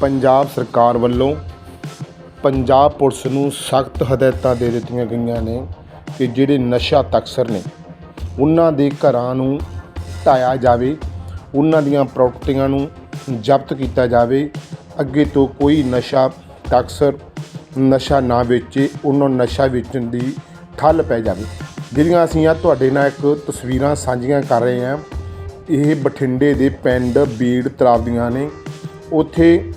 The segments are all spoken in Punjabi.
ਪੰਜਾਬ ਸਰਕਾਰ ਵੱਲੋਂ ਪੰਜਾਬ ਪੁਲਿਸ ਨੂੰ ਸਖਤ ਹਦਾਇਤਾਂ ਦੇ ਦਿੱਤੀਆਂ ਗਈਆਂ ਨੇ ਕਿ ਜਿਹੜੇ ਨਸ਼ਾ ਤਕਸਰ ਨੇ, ਉਹਨਾਂ ਦੇ ਘਰਾਂ ਨੂੰ ਢਾਇਆ ਜਾਵੇ, ਉਹਨਾਂ ਦੀਆਂ ਪ੍ਰਾਪਰਟੀਆਂ ਨੂੰ ਜ਼ਬਤ ਕੀਤਾ ਜਾਵੇ, ਅੱਗੇ ਤੋਂ ਕੋਈ ਨਸ਼ਾ ਤਕਸਰ, ਨਸ਼ਾ ਨਾ ਵੇਚੇ, ਉਹਨਾਂ ਨਸ਼ਾ ਵੇਚਣ ਦੀ ਠੱਲ ਪੈ ਜਾਵੇ। ਜਿਹੜੀਆਂ ਅਸੀਂ ਆ ਤੁਹਾਡੇ ਨਾਲ ਇੱਕ ਤਸਵੀਰਾਂ ਸਾਂਝੀਆਂ ਕਰ ਰਹੇ ਹਾਂ। ਇਹ ਬਠਿੰਡੇ ਦੇ ਪਿੰਡ ਬੀੜ ਤਲਾਬ ਦੀਆਂ ਨੇ। ਉੱਥੇ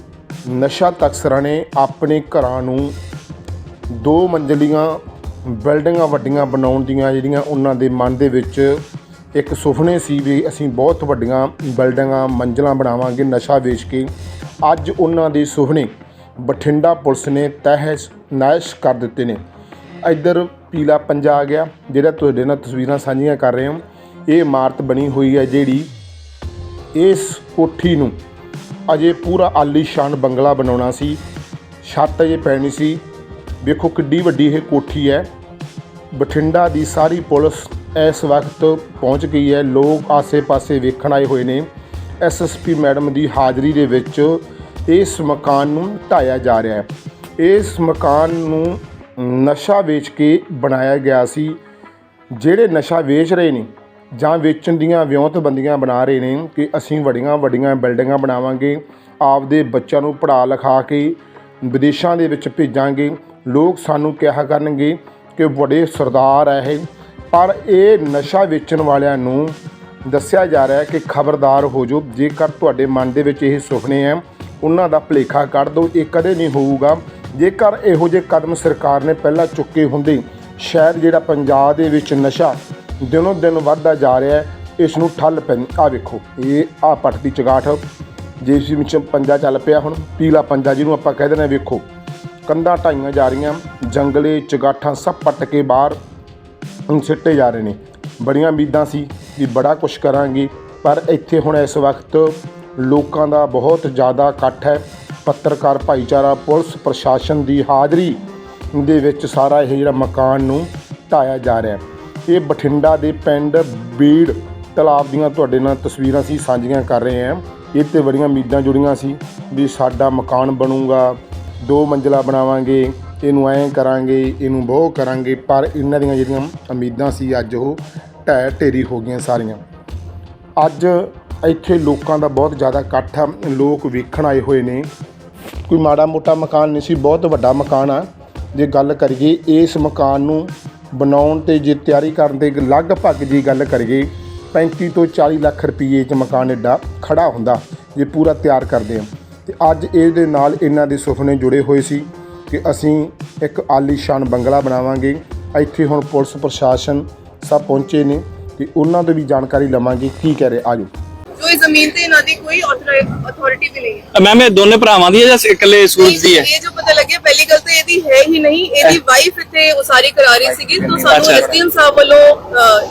ਨਸ਼ਾ ਤਕਸਰਾਂ ਨੇ ਆਪਣੇ ਘਰਾਂ ਨੂੰ ਦੋ ਮੰਜ਼ਲੀਆਂ, ਬਿਲਡਿੰਗਾਂ ਵੱਡੀਆਂ ਬਣਾਉਣ ਦੀਆਂ ਜਿਹੜੀਆਂ ਉਹਨਾਂ ਦੇ ਮਨ ਦੇ ਵਿੱਚ ਇੱਕ ਸੁਪਨੇ ਸੀ ਵੀ ਅਸੀਂ ਬਹੁਤ ਵੱਡੀਆਂ ਬਿਲਡਿੰਗਾਂ, ਮੰਜ਼ਲਾਂ ਬਣਾਵਾਂਗੇ, ਨਸ਼ਾ ਵੇਚ ਕੇ। ਅੱਜ ਉਹਨਾਂ ਦੇ ਸੁਪਨੇ ਬਠਿੰਡਾ ਪੁਲਿਸ ਨੇ ਤਹਿਸ ਨਾਇਸ਼ ਕਰ ਦਿੱਤੇ ਨੇ। ਇੱਧਰ ਪੀਲਾ ਪੰਜਾ ਆ ਗਿਆ, ਜਿਹੜਾ ਤੁਹਾਡੇ ਨਾਲ ਤਸਵੀਰਾਂ ਸਾਂਝੀਆਂ ਕਰ ਰਹੇ ਹਾਂ। ਇਹ ਇਮਾਰਤ ਬਣੀ ਹੋਈ ਹੈ ਜਿਹੜੀ ਇਸ ਕੋਠੀ ਨੂੰ ਅਜੇ ਪੂਰਾ ਆਲੀਸ਼ਾਨ ਬੰਗਲਾ ਬਣਾਉਣਾ ਸੀ। ਛੱਤ ਅਜੇ ਪੈਣੀ ਸੀ। ਵੇਖੋ ਕਿੱਡੀ ਵੱਡੀ ਇਹ ਕੋਠੀ ਹੈ। ਬਠਿੰਡਾ ਦੀ ਸਾਰੀ ਪੁਲਿਸ ਇਸ ਵਕਤ ਪਹੁੰਚ ਗਈ ਹੈ। ਲੋਕ ਆਸੇ-ਪਾਸੇ ਵੇਖਣ ਆਏ ਹੋਏ ਨੇ। ਐਸਐਸਪੀ ਮੈਡਮ ਦੀ ਹਾਜ਼ਰੀ ਦੇ ਵਿੱਚ ਇਸ ਮਕਾਨ ਨੂੰ ਢਾਇਆ ਜਾ ਰਿਹਾ ਹੈ। ਇਸ ਮਕਾਨ ਨੂੰ ਨਸ਼ਾ ਵੇਚ ਕੇ ਬਣਾਇਆ ਗਿਆ ਸੀ। ਜਿਹੜੇ ਨਸ਼ਾ ਵੇਚ ਰਹੇ ਨੇ ਜਾਂ ਵੇਚਣ ਦੀਆਂ ਵਿਉਂਤਬੰਦੀਆਂ ਬਣਾ ਰਹੇ ਨੇ ਕਿ ਅਸੀਂ ਵੱਡੀਆਂ ਵੱਡੀਆਂ ਬਿਲਡਿੰਗਾਂ ਬਣਾਵਾਂਗੇ, ਆਪਦੇ ਬੱਚਿਆਂ ਨੂੰ ਪੜ੍ਹਾ ਲਿਖਾ ਕੇ ਵਿਦੇਸ਼ਾਂ ਦੇ ਵਿੱਚ ਭੇਜਾਂਗੇ। ਲੋਕ ਸਾਨੂੰ ਕਿਹਾ ਕਰਨਗੇ ਕਿ ਵੱਡੇ ਸਰਦਾਰ ਹੈ ਇਹ। ਪਰ ਇਹ ਨਸ਼ਾ ਵੇਚਣ ਵਾਲਿਆਂ ਨੂੰ ਦੱਸਿਆ ਜਾ ਰਿਹਾ ਹੈ ਕਿ ਖਬਰਦਾਰ ਹੋ ਜਾਓ, ਜੇਕਰ ਤੁਹਾਡੇ ਮਨ ਦੇ ਵਿੱਚ ਇਹ ਸੁਪਨੇ ਹੈ ਉਹਨਾਂ ਦਾ ਭੁਲੇਖਾ ਕੱਢ ਦਿਓ, ਇਹ ਕਦੇ ਨਹੀਂ ਹੋਊਗਾ। ਜੇਕਰ ਇਹੋ ਜਿਹੇ ਕਦਮ ਸਰਕਾਰ ਨੇ ਪਹਿਲਾਂ ਚੁੱਕੇ ਹੁੰਦੇ, ਸ਼ਾਇਦ ਜਿਹੜਾ ਪੰਜਾਬ ਦੇ ਵਿੱਚ ਨਸ਼ਾ ਦਿਨੋਂ ਦਿਨ ਵੱਧਦਾ ਜਾ ਰਿਹਾ ਹੈ, ਇਸ ਨੂੰ ਠੱਲ ਪੈ ਆ ਵੇਖੋ, ਇਹ ਆ ਪੱਟ ਦੀ ਚਗਾਠ ਜਿਸ ਵਿੱਚ ਪੰਜਾ ਚੱਲ ਪਿਆ ਹੁਣ, ਪੀਲਾ ਪੰਜਾ ਜਿਹਨੂੰ ਆਪਾਂ ਕਹਿ ਦਿੰਦੇ ਹਾਂ, ਵੇਖੋ। ਕੰਧਾਂ ਢਾਈਆਂ ਜਾ ਰਹੀਆਂ, ਜੰਗਲੇ ਚਗਾਠਾਂ ਸਭ ਪੱਟ ਕੇ ਬਾਹਰ ਸਿੱਟੇ ਜਾ ਰਹੇ ਨੇ। ਬੜੀਆਂ ਉਮੀਦਾਂ ਸੀ ਕਿ ਬੜਾ ਕੁਝ ਕਰਾਂਗੇ, ਪਰ ਇੱਥੇ ਹੁਣ ਇਸ ਵਕਤ ਲੋਕਾਂ ਦਾ ਬਹੁਤ ਜ਼ਿਆਦਾ ਇਕੱਠ ਹੈ। ਪੱਤਰਕਾਰ ਭਾਈਚਾਰਾ, ਪੁਲਿਸ ਪ੍ਰਸ਼ਾਸਨ ਦੀ ਹਾਜ਼ਰੀ ਦੇ ਵਿੱਚ ਸਾਰਾ ਇਹ ਜਿਹੜਾ ਮਕਾਨ ਨੂੰ ਢਾਇਆ ਜਾ ਰਿਹਾ ਹੈ। ਇਹ ਬਠਿੰਡਾ ਦੇ ਪਿੰਡ ਬੀੜ ਤਲਾਬ ਦੀਆਂ ਤੁਹਾਡੇ ਨਾਲ ਤਸਵੀਰਾਂ ਸੀ ਸਾਂਝੀਆਂ ਕਰ ਰਹੇ ਹਾਂ। ਇਹ ਤੇ ਬੜੀਆਂ ਉਮੀਦਾਂ ਜੁੜੀਆਂ ਸੀ ਵੀ ਸਾਡਾ ਮਕਾਨ ਬਣੂਗਾ, ਦੋ ਮੰਜ਼ਲਾ ਬਣਾਵਾਂਗੇ, ਇਹਨੂੰ ਐਂ ਕਰਾਂਗੇ, ਇਹਨੂੰ ਬਹੁ ਕਰਾਂਗੇ, ਪਰ ਇਹਨਾਂ ਦੀਆਂ ਜਿਹੜੀਆਂ ਉਮੀਦਾਂ ਸੀ ਅੱਜ ਉਹ ਢਹਿ ਢੇਰੀ ਹੋ ਗਈਆਂ ਸਾਰੀਆਂ। ਅੱਜ ਇੱਥੇ ਲੋਕਾਂ ਦਾ ਬਹੁਤ ਜ਼ਿਆਦਾ ਇਕੱਠ ਆ, ਲੋਕ ਵੇਖਣ ਆਏ ਹੋਏ ਨੇ। ਕੋਈ ਮਾੜਾ ਮੋਟਾ ਮਕਾਨ ਨਹੀਂ ਸੀ, ਬਹੁਤ ਵੱਡਾ ਮਕਾਨ ਆ। ਜੇ ਗੱਲ ਕਰੀਏ ਇਸ ਮਕਾਨ ਨੂੰ ਬਣਾਉਣ ਤੇ ਜੇ ਤਿਆਰੀ ਕਰਨ ਤੇ ਲਗਭਗ ਜੀ ਗੱਲ ਕਰੀਏ 35 ਤੋਂ 40 ਲੱਖ ਰੁਪਏ 'ਚ ਮਕਾਨ ਐਡਾ ਖੜਾ ਹੁੰਦਾ, ਜੇ ਪੂਰਾ ਤਿਆਰ ਕਰਦੇ ਆ ਤੇ ਅੱਜ ਇਹਦੇ ਨਾਲ ਇਹਨਾਂ ਦੇ ਸੁਪਨੇ ਜੁੜੇ ਹੋਏ ਸੀ ਕਿ ਅਸੀਂ ਇੱਕ ਆਲੀਸ਼ਾਨ ਬੰਗਲਾ ਬਣਾਵਾਂਗੇ। ਇੱਥੇ ਹੁਣ ਪੁਲਿਸ ਪ੍ਰਸ਼ਾਸਨ ਸਭ ਪਹੁੰਚੇ ਨੇ ਤੇ ਉਹਨਾਂ ਤੋਂ ਵੀ ਜਾਣਕਾਰੀ ਲਵਾਂਗੇ। ਕੀ ਕਹਿ ਰਹੇ ਆਜੋ। ਇਸ ਜ਼ਮੀਨ ਤੇ ਇਹਨਾਂ ਦੀ ਕੋਈ ਅਥਾਰਟੀ ਵੀ ਨਹੀਂ ਹੈ। ਮੈਮ ਇਹ ਦੋਨੇ ਭਰਾਵਾਂ ਦੀ ਹੈ ਜਾਂ ਇਕੱਲੇ ਸੂਰਜ ਦੀ ਹੈ? ਇਹ ਜੋ ਪਤਾ ਲੱਗਿਆ ਪਹਿਲੀ ਗੱਲ ਤਾਂ ਇਹਦੀ ਹੈ ਹੀ ਨਹੀਂ। ਇਹਦੀ ਵਾਈਫ ਇੱਥੇ ਉਸਾਰੀ ਕਰਾ ਰਹੀ ਸੀਗੀ ਤਾਂ ਸਾਨੂੰ। ਐਸਡੀਐਮ ਸਾਹਿਬ ਵੱਲੋਂ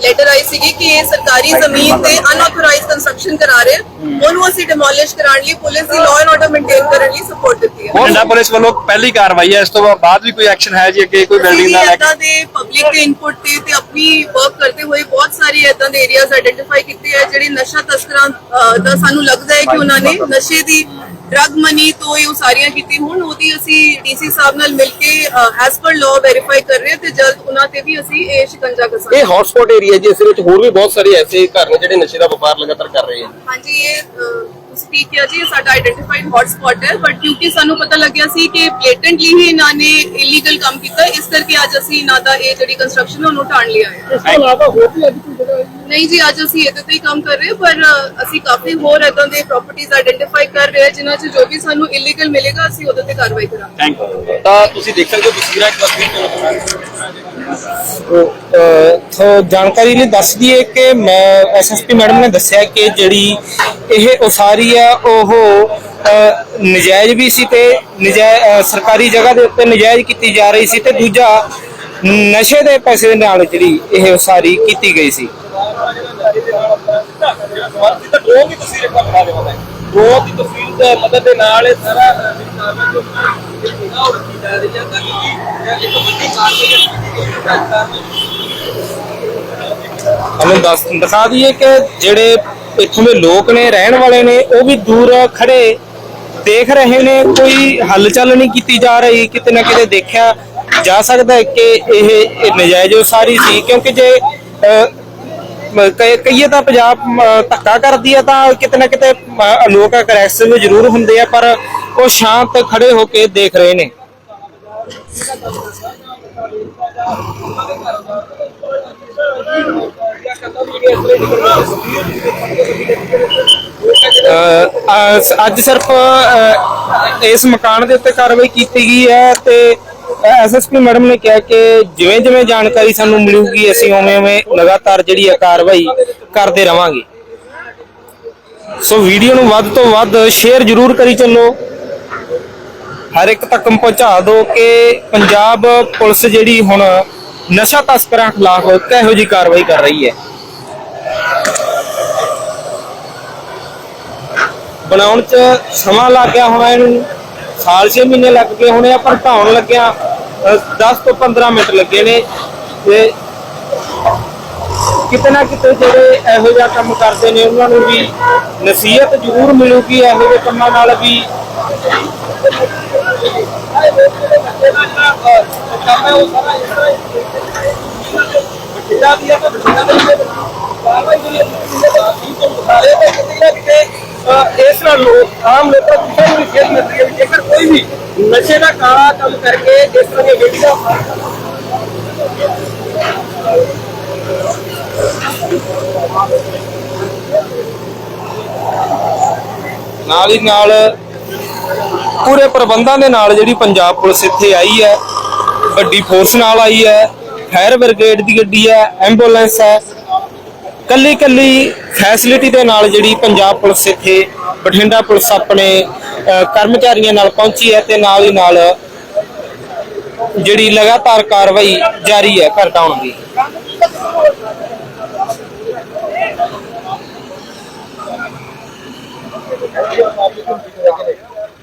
ਲੈਟਰ ਆਈ ਸੀਗੀ ਕਿ ਇਹ ਸਰਕਾਰੀ ਜ਼ਮੀਨ ਤੇ ਅਨਆਥੋਰਾਈਜ਼ਡ ਕੰਸਟਰਕਸ਼ਨ ਕਰਾ ਰਹੇ। ਉਹਨੂੰ ਅਸੀਂ ਡਿਮੋਲਿਸ਼ ਕਰਾਉਣ ਲਈ ਪੁਲਿਸ ਦੀ ਲਾਅ ਐਂਡ ਆਰਡਰ ਮੇਨਟੇਨ ਕਰਨ ਲਈ ਸਪੋਰਟ ਦਿੱਤੀ ਹੈ। ਬਠਿੰਡਾ ਪੁਲਿਸ ਵੱਲੋਂ ਪਹਿਲੀ ਕਾਰਵਾਈ ਹੈ ਇਸ ਤੋਂ ਬਾਅਦ ਵੀ ਕੋਈ ਐਕਸ਼ਨ ਹੈ ਜੀ ਅੱਗੇ? ਕੋਈ ਬਿਲਡਿੰਗ ਦਾ ਇਦਾਂ ਦੇ ਪਬਲਿਕ ਦੇ ਇਨਪੁਟ ਤੇ ਤੇ ਆਪਣੀ ਵਰਕ ਕਰਦੇ ਹੋਏ ਬਹੁਤ ਸਾਰੀ ਇਦਾਂ ਦੇ ਏਰੀਆਜ਼ ਆਇਡੈਂਟੀਫਾਈ ਕੀਤੇ ਆ ਜਿਹੜੇ ਨਸ਼ਾ ਤਸਕਰਾਂ ਦਾ ਸਾਨੂੰ ਲੱਗਦਾ ਹੈ ਕਿ ਉਹਨਾਂ ਨੇ ਨਸ਼ੇ ਦੀ ਡਰਗ ਮਨੀ ਤੋਂ ਇਹ ਉਸਾਰੀਆਂ ਕੀਤੀ ਹੁਣ ਉਹਦੀ ਅਸੀਂ ਡੀਸੀ ਸਾਹਿਬ ਨਾਲ ਮਿਲ ਕੇ ਐਸ ਪਰ ਲਾਅ ਵੈਰੀਫਾਈ ਕਰ ਰਹੇ ਹਾਂ ਤੇ ਜਲਦ ਉਹਨਾਂ ਤੇ ਵੀ ਅਸੀਂ ਇਹ ਸ਼ਿਕੰਜਾ ਕਸਾਂਗੇ। ਇਹ ਹੌਟਸਪੌਟ ਏਰੀਆ ਜਿਸ ਵਿੱਚ ਹੋਰ ਵੀ ਬਹੁਤ ਸਾਰੇ ਐਸੇ ਘਰ ਨੇ ਜਿਹੜੇ ਨਸ਼ੇ ਦਾ ਵਪਾਰ ਲਗਾਤਾਰ ਕਰ ਰਹੇ ਹਨ। ਹਾਂਜੀ ਇਹ ਤੁਸੀਂ ਠੀਕ ਕਿਹਾ ਜੀ ਸਾਡਾ ਆਈਡੈਂਟੀਫਾਈਡ ਹੌਟ ਸਪੌਟ ਹੈ ਬਟ ਕਿਉਂਕਿ ਸਾਨੂੰ ਪਤਾ ਲੱਗਿਆ ਸੀ ਕਿ ਬਲੇਟੈਂਟਲੀ ਹੀ ਇਹਨਾਂ ਨੇ ਇਲੀਗਲ ਕੰਮ ਕੀਤਾ ਇਸ ਕਰਕੇ ਅੱਜ ਅਸੀਂ ਇਹਨਾਂ ਦਾ ਇਹ ਜਿਹੜੀ ਕੰਸਟਰਕਸ਼ਨ ਉਹਨੂੰ ਢਾਣ ਲਿਆ ਹੈ। ਇਸ ਤੋਂ ਇਲਾਵਾ ਹੋਰ ਵੀ ਅੱਜ ਕੋਈ ਜਗ੍ਹਾ ਨਹੀਂ ਜੀ ਅੱਜ ਅਸੀਂ ਇਹਦੇ ਤੇ ਹੀ ਕੰਮ ਕਰ ਰਹੇ ਹਾਂ ਪਰ ਅਸੀਂ ਕਾਫੀ ਹੋਰ ਇਦਾਂ ਦੇ ਪ੍ਰਾਪਰਟੀਆਂ ਆਇਡੈਂਟੀਫਾਈ ਕਰ ਰਹੇ ਹਾਂ ਜਿਨ੍ਹਾਂ 'ਚ ਜੋ ਵੀ ਸਾਨੂੰ ਇਲੀਗਲ ਮਿਲੇਗਾ ਅਸੀਂ ਉਹਦੇ ਤੇ ਕਾਰਵਾਈ ਕਰਾਂਗੇ। ਥੈਂਕ ਯੂ ਤਾਂ ਤੁਸੀਂ ਦੇਖ ਸਕਦੇ ਹੋ ਤਸਵੀਰਾਂ ਇੱਕ ਵਾਰ ਫਿਰ ਤੋਂ ਜਾਣਕਾਰੀ ਲਈ ਦੱਸ ਦਈਏ ਕਿ ਮੈਂ ਐਸਐਸਪੀ ਮੈਡਮ ਨੇ ਦੱਸਿਆ ਕਿ ਜਿਹੜੀ ਇਹ ਉਸਾਰੀ ਆ, ਉਹ ਨਜਾਇਜ਼ ਵੀ ਸੀ ਤੇ ਨਜਾਇਜ਼ ਸਰਕਾਰੀ ਜਗ੍ਹਾ ਦੇ ਉੱਤੇ ਨਜਾਇਜ਼ ਕੀਤੀ ਜਾ ਰਹੀ ਸੀ ਤੇ ਦੂਜਾ ਨਸ਼ੇ ਦੇ ਪੈਸੇ ਦੇ ਨਾਲ ਜਿਹੜੀ ਇਹ ਉਸਾਰੀ ਕੀਤੀ ਗਈ ਸੀ। ਡਰੋਨ ਦੀ ਤਸਵੀਰ ਦੇ ਮਦਦ ਦੇ ਨਾਲ ਇਹ ਸਾਰਾ ਕਾਰਵਾਈ ਜੋ ਹੈ ਉਹ ਰੱਖੀ ਜਾ ਰਹੀ ਹੈ ਤਾਂ ਕਿ ਇੱਕ ਵੱਡੀ ਕਾਰਵਾਈ ਹमें ਦੱਸ ਦਿਖਾ ਦਈਏ ਕਿ ਜਿਹੜੇ ਇੱਥੋਂ ਦੇ ਲੋਕ ਨੇ ਰਹਿਣ ਵਾਲੇ ਨੇ ਉਹ ਵੀ ਦੂਰ ਖੜੇ ਦੇਖ ਰਹੇ ਨੇ। ਕੋਈ ਹਲਚਲ ਨਹੀਂ ਕੀਤੀ ਜਾ ਰਹੀ ਕਿਤੇ ਨਾ ਕਿਤੇ ਦੇਖਿਆ ਜਾ ਸਕਦਾ ਹੈ ਕਿ ਇਹ ਇਹ ਨਜਾਇਜ਼ ਉਸਾਰੀ ਸੀ। ਕਿਉਂਕਿ ਜੇ ਅਹ, ਮ- ਕਈਏ ਤਾਂ ਪੰਜਾਬ ਧੱਕਾ ਕਰਦੀ ਹੈ ਤਾਂ ਕਿਤੇ ਨਾ ਕਿਤੇ ਲੋਕ ਅਗਰੈਸਿਵ ਜ਼ਰੂਰ ਹੁੰਦੇ ਆ ਪਰ ਉਹ ਸ਼ਾਂਤ ਖੜੇ ਹੋ ਕੇ ਦੇਖ ਰਹੇ ਨੇ। ਅੱਜ ਸਿਰਫ ਇਸ ਮਕਾਨ ਦੇ ਉੱਤੇ ਕਾਰਵਾਈ ਕੀਤੀ ਗਈ ਹੈ ਤੇ ਐਸਐਸਪੀ ਮੈਡਮ ਨੇ ਕਿਹਾ ਕਿ ਜਿਵੇਂ ਜਿਵੇਂ ਜਾਣਕਾਰੀ ਸਾਨੂੰ ਮਿਲੂਗੀ, ਅਸੀਂ ਉਵੇਂ ਉਵੇਂ ਲਗਾਤਾਰ ਜਿਹੜੀ ਹੈ ਕਾਰਵਾਈ ਕਰਦੇ ਰਵਾਂਗੇ। ਸੋ ਵੀਡੀਓ ਨੂੰ ਵੱਧ ਤੋਂ ਵੱਧ ਸ਼ੇਅਰ ਜ਼ਰੂਰ ਕਰੀ ਚੱਲੋ। ਹਰ ਇੱਕ ਤੱਕ ਪਹੁੰਚਾ ਦਿਓ ਕਿ ਪੰਜਾਬ ਪੁਲਿਸ ਜਿਹੜੀ ਹੁਣ ਨਸ਼ਾ ਤਸਕਰਾਂ ਖਿਲਾਫ ਕਿਹੋ ਜੀ ਕਾਰਵਾਈ ਕਰ ਰਹੀ ਹੈ? ਬਣਾਉਣ ਚ ਸਮਾਂ ਲੱਗ ਗਿਆ ਹੋਣਾ ਇਹਨੂੰ। ਸਾਲ 6 ਮਹੀਨੇ ਲੱਗ ਗਏ ਹੋਣੇ ਆ, ਪਰ ਢਾਉਣ ਲੱਗਿਆ। 10 ਤੋਂ 15 ਮਿੰਟ ਲੱਗੇ ਨੇ। ਤੇ ਕਿਤੇ ਨਾ ਕਿਤੇ ਜਿਹੜੇ ਇਹੋ ਜਿਹਾ ਕੰਮ ਕਰਦੇ ਨੇ, ਉਹਨਾਂ ਨੂੰ ਵੀ ਨਸੀਹਤ ਜ਼ਰੂਰ ਮਿਲੂਗੀ ਇਹੋ ਜਿਹੇ ਕੰਮਾਂ ਨਾਲ ਵੀ। ਇਸ ਨਾਲ ਲੋਕ, ਆਮ ਲੋਕਾਂ ਨੂੰ ਕਿਸੇ ਵੀ ਖੇਡ ਮਿਲਦੀ ਹੈ ਜੇਕਰ ਕੋਈ ਵੀ ਨਸ਼ੇ ਦਾ ਕਾਲਾ ਕੰਮ ਕਰਕੇ ਇਸ ਤਰ੍ਹਾਂ ਦੀ ਵੀਡੀਓ ਨਾਲ ਹੀ ਨਾਲ ਪੂਰੇ ਪ੍ਰਬੰਧਾਂ ਦੇ ਨਾਲ ਜਿਹੜੀ ਪੰਜਾਬ ਪੁਲਿਸ ਇੱਥੇ ਆਈ ਹੈ, ਵੱਡੀ ਫੋਰਸ ਨਾਲ ਆਈ ਹੈ ਫਾਇਰ ਬ੍ਰਿਗੇਡ ਦੀ ਗੱਡੀ ਹੈ ਐਂਬੂਲੈਂਸ ਹੈ ਕੱਲੀ ਕੱਲੀ ਫੈਸਿਲਿਟੀ ਦੇ ਨਾਲ ਜਿਹੜੀ ਪੰਜਾਬ ਪੁਲਿਸ ਇੱਥੇ, ਬਠਿੰਡਾ ਪੁਲਿਸ ਆਪਣੇ ਕਰਮਚਾਰੀਆਂ ਨਾਲ ਪਹੁੰਚੀ ਹੈ ਤੇ ਨਾਲ ਹੀ ਨਾਲ ਜਿਹੜੀ ਲਗਾਤਾਰ ਕਾਰਵਾਈ ਜਾਰੀ ਹੈ ਘਟਾਉਣ ਦੀ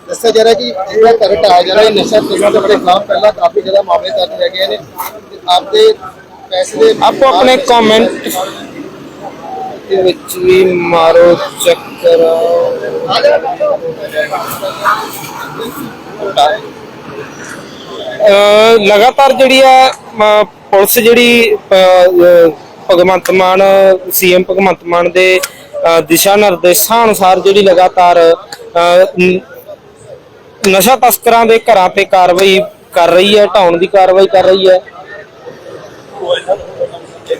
ਦੱਸਿਆ ਜਾ ਰਿਹਾ ਕਿ ਜਿਹੜਾ ਘਰ ਢਾਇਆ ਜਾ ਰਿਹਾ ਨਸ਼ਾ ਤਸਕਰਾਂ ਦੇ ਖਿਲਾਫ ਪਹਿਲਾਂ ਕਾਫੀ ਜ਼ਿਆਦਾ ਮਾਮਲੇ ਦਰਜ ਹੈਗੇ ਨੇ। ਤੇ ਆਪਦੇ ਪੈਸੇ ਦੇ ਆਪੋ ਆਪਣੇ ਕਮੈਂਟ ਦੇ ਵਿੱਚ ਵੀ ਮਾਰੋ ਚੱਕਰ। ਲਗਾਤਾਰ ਜਿਹੜੀ ਆ ਪੁਲਿਸ ਜਿਹੜੀ ਭਗਵੰਤ ਮਾਨ ਸੀਐਮ ਭਗਵੰਤ ਮਾਨ ਦੇ ਦਿਸ਼ਾ ਨਿਰਦੇਸ਼ਾਂ ਅਨੁਸਾਰ ਜਿਹੜੀ ਲਗਾਤਾਰ ਨ- ਨਸ਼ਾ ਤਸਕਰਾਂ ਦੇ ਘਰਾਂ ਤੇ ਕਾਰਵਾਈ ਕਰ ਰਹੀ ਹੈ, ਢਾਉਣ ਦੀ ਕਾਰਵਾਈ ਕਰ ਰਹੀ ਹੈ। ਤੇ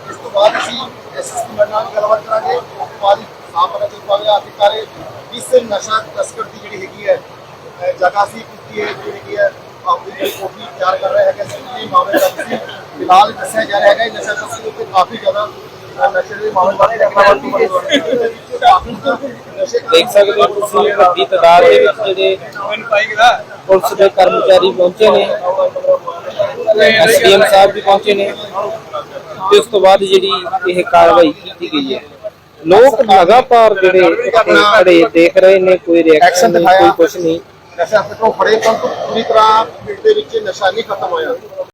ਇਸ ਤੋਂ ਬਾਅਦ ਅਸੀਂ ਐਸਐਸਪੀ ਮੈਡਮ ਨਾਲ ਗੱਲਬਾਤ ਕਰਾਂਗੇ ਉਸ ਤੋਂ ਬਾਅਦ ਸਾਹਮਣੇ ਤੋਂ ਪਾਵੇ ਅਧਿਕਾਰੀ ਇਸ ਨਸ਼ਾ ਤਸਕਰ ਦੀ ਜਿਹੜੀ ਹੈਗੀ ਹੈ ਅਹ ਜਗ੍ਹਾ ਸੀ ਕੀਤੀ ਹੈ ਜਿਹੜੀ ਹੈਗੀ ਹੈ ਆਪਣੀ ਜਿਹੜੀ ਕੋਠੀ ਤਿਆਰ ਕਰ ਰਹੇ ਹੈਗੇ ਸੀ ਇਹ ਮਾਮਲੇ ਦਾ ਤੁਸੀਂ ਫਿਲਹਾਲ ਦੱਸਿਆ ਜਾ ਰਿਹਾ ਹੈਗਾ ਇਹ ਨਸ਼ਾ ਤਸਕਰ ਉੱਤੇ ਕਾਫੀ ਜ਼ਿਆਦਾ ਦੇਖ ਸਕਦੇ ਹੋ ਤੁਸੀਂ ਵੱਡੀ ਤਾਦਾਦ ਦੇ ਵਿੱਚ ਜਿਹੜੇ ਪੁਲਿਸ ਦੇ ਕਰਮਚਾਰੀ ਪਹੁੰਚੇ ਨੇ ਐਸਡੀਐਮ ਸਾਹਿਬ ਵੀ ਪਹੁੰਚੇ ਨੇ ਤੇ ਉਸ ਤੋਂ ਬਾਅਦ ਜਿਹੜੀ ਇਹ ਕਾਰਵਾਈ ਕੀਤੀ ਗਈ ਹੈ। ਲੋਕ ਲਗਾਤਾਰ ਜਿਹੜੇ ਖੜੇ ਦੇਖ ਰਹੇ ਨੇ ਕੋਈ ਰਿਐਕਸ਼ਨ ਨਹੀਂ ਕੋਈ ਕੁਝ ਨਹੀਂ। ਨਸ਼ਾ ਤੋਂ ਫੜੇ ਪਰ ਪੂਰੀ ਤਰ੍ਹਾਂ ਪਿੰਡ ਦੇ ਵਿੱਚ ਨਸ਼ਾ ਨਹੀਂ ਖਤਮ ਹੋਇਆ।